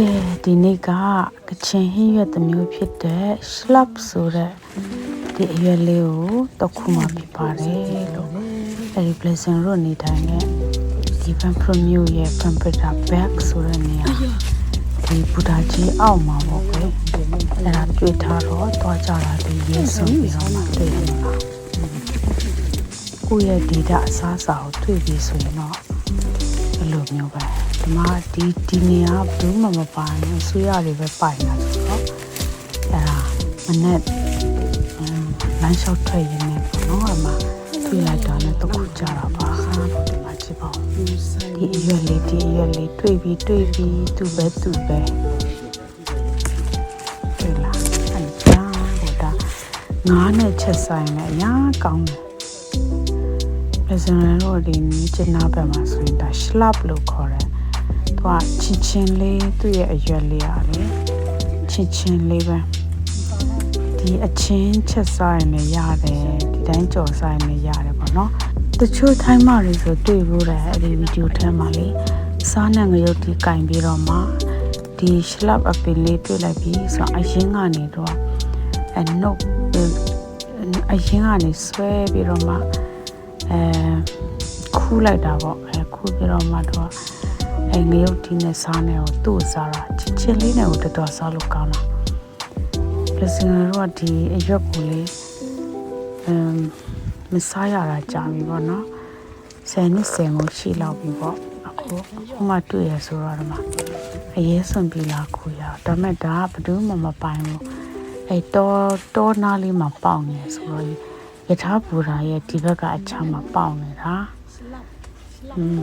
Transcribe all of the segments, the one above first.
ကဲဒီနေ့ကကချင်ဟင်းရွက်တစ်မျိုးဖြစ်တဲ့ slap ဆိုတဲ့ဒီအရွက်လေးကိုတစ်ခုမှပြပါတယ်လို့အဲဒီ blessing တို့နေတိုင်းနဲ့ဒီ van pro မျိုးရဲ့ computer back ဆိုတဲ့နေရာဒီဘူတာကြီးအောက်မှာပေါ့ကွယ်အဲ့ဒါတွေ့ထားတော့တွားကြတာဒီရေးဆုံးပြီးတော့မှတွေ့ရမှာကိုယ့်ရဲ့ data အစားအစာကိုတွေ့ပြီဆိုရင်တော့အဲ့လိုမျိုးပဲ ဒီမှာဒီဒီနေရာဘယ်သူမှမပိုင်ဘူးအစိုးရတွေပဲပိုင်တာဆိုတော့အဲ့ဒါမနဲ့လမ်းလျှောက်ထွက်ရင်းနဲ့ပေါ့နော်အမတွေ့လိုက်တာနဲ့တခုကြတာပါလို့ဒီမှာကြည့်ပါဦးဒီအရွက်လေးဒီအရွက်လေးတွေ့ပြီးတွေ့ပြီးသူ့ပဲသူ့ပဲတွေ့လားအဲ့ဒါဟိုဒါငါးနဲ့ချက်ဆိုင်နဲ့အများကောင်းတယ်လက်စံတော့ဒီနီးကျနာဘက်မှာဆိုရင်ဒါ slap လို့ခေါ်တယ်။ သူကချင်းချင်းလေးသူ့ရဲ့အရွက်လေးအားလေချင်းချင်းလေးပဲဒီအချင်းချက်စားရင်လည်းရတယ်ဒီတိုင်းကြော်စားရင်လည်းရတယ်ပေါ့နော်။တချို့ထိုင်းမတွေဆိုတွေ့ဖို့တယ်အဲ့ဒီဗီဒီယိုထဲမှာလေစားနဲ့ငရုတ်ဒီကင်ပြီးတော့မှဒီ slap အပင်လေးတွေ့လိုက်ပြီးဆိုတော့အရင်ကနေတော့အနုတ်အရင်ကနေဆွဲပြီးတော့မှအဲခူးလိုက်တာပေါ့အဲခူးပြီးတော့မှတော့ အဲငရုတ်တီးနဲ့စားနေကိုသူ့ကိုစားတာချစ်ချင်းလေးနဲ့ကိုတော်တော်စားလို့ကောင်းတာပလစင်တော့ဒီအရွက်ကိုလေအမ်မစားရတာကြာပြီပေါ့နော်ဆယ်နှစ်ဆယ်မို့ရှိလောက်ပြီပေါ့အခုအခုမှတွေ့ရဆိုတော့ဒီမှာအရေးစွန်ပြီလားခူရဒါပေမဲ့ဒါကဘယ်သူမှမပိုင်ဘူးအဲတောတောနားလေးမှာပေါက်နေဆိုတော့ယထာဘူရာရဲ့ဒီဘက်ကအချမ်းမှာပေါက်နေတာอืม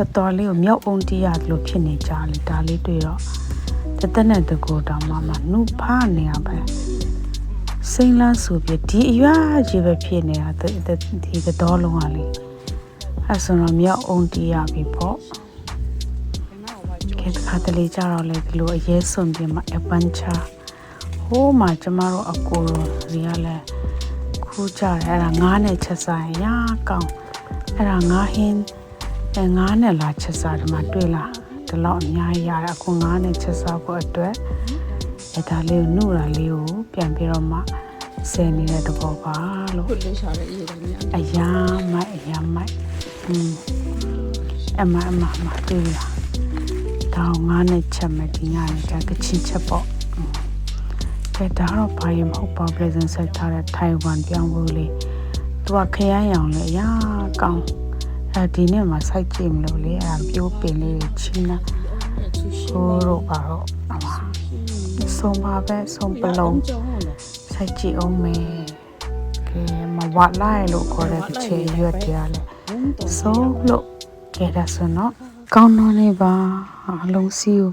တော်တော်လေးကိုမြောက်အောင်တီးရတယ်လို့ဖြစ်နေကြလေဒါလေးတွေ့တော့တသက်နဲ့တကူတောင်မှမနှုတ်ဖားနေရပဲစိမ့်လန်းဆိုပြဒီအရွာကြီးပဲဖြစ်နေတာဒီဒီတော်လုံးကလေအဲဆိုတော့မြောက်အောင်တီးရပြီပေါ့ကဲတစ်ခါတလေကြတော့လေဒီလိုအရေးစွန်ပြမှာအပန်ချာဟိုးမှာကျမတို့အကိုရောစီကလည်းခူးကြတယ်အဲ့ဒါငားနဲ့ချက်စားရင်ရာကောင်းအဲ့ဒါငားဟင်း အဲငားနဲ့လာချက်စားဒီမှာတွေ့လားဒီလောက်အများကြီးရတယ်အခုငားနဲ့ချက်စားဖို့အတွက်အဲဒါလေးကိုနှုတ်တာလေးကိုပြန်ပြီးတော့မှဆယ်နေတဲ့တဘောပါလို့ခုလေးရှာတဲ့အေးတယ်မြန်အယားမိုက်အယားမိုက်อืมအမအမအမတွေ့လားဒါကိုငားနဲ့ချက်မယ်ဒီညနေကကချင်းချက်ပေါ့ကဲဒါတော့ဘာရင်မဟုတ်ပါ present set ထားတဲ့ Taiwan ပြောင်းဖို့လေသူကခရမ်းရောင်လေအရာကောင်း အဲဒီနေ့မှစိုက်ကြည့်မလို့လေအဲပြိုးပင်လေးတွေချင်းနာဟိုးတော့ပါတော့အမဆုံးပါပဲဆုံးပလုံးကြောင်းဟုတ်လားစိုက်ကြည့်အောင်မယ်ကဲမဝတ်လိုက်လို့ခေါ်တဲ့တစ်ချိန်ရွက်ပြရလေဆုံးလို့ကဲဒါဆိုတော့ကောင်းတော့နေပါအလုံးစီးကို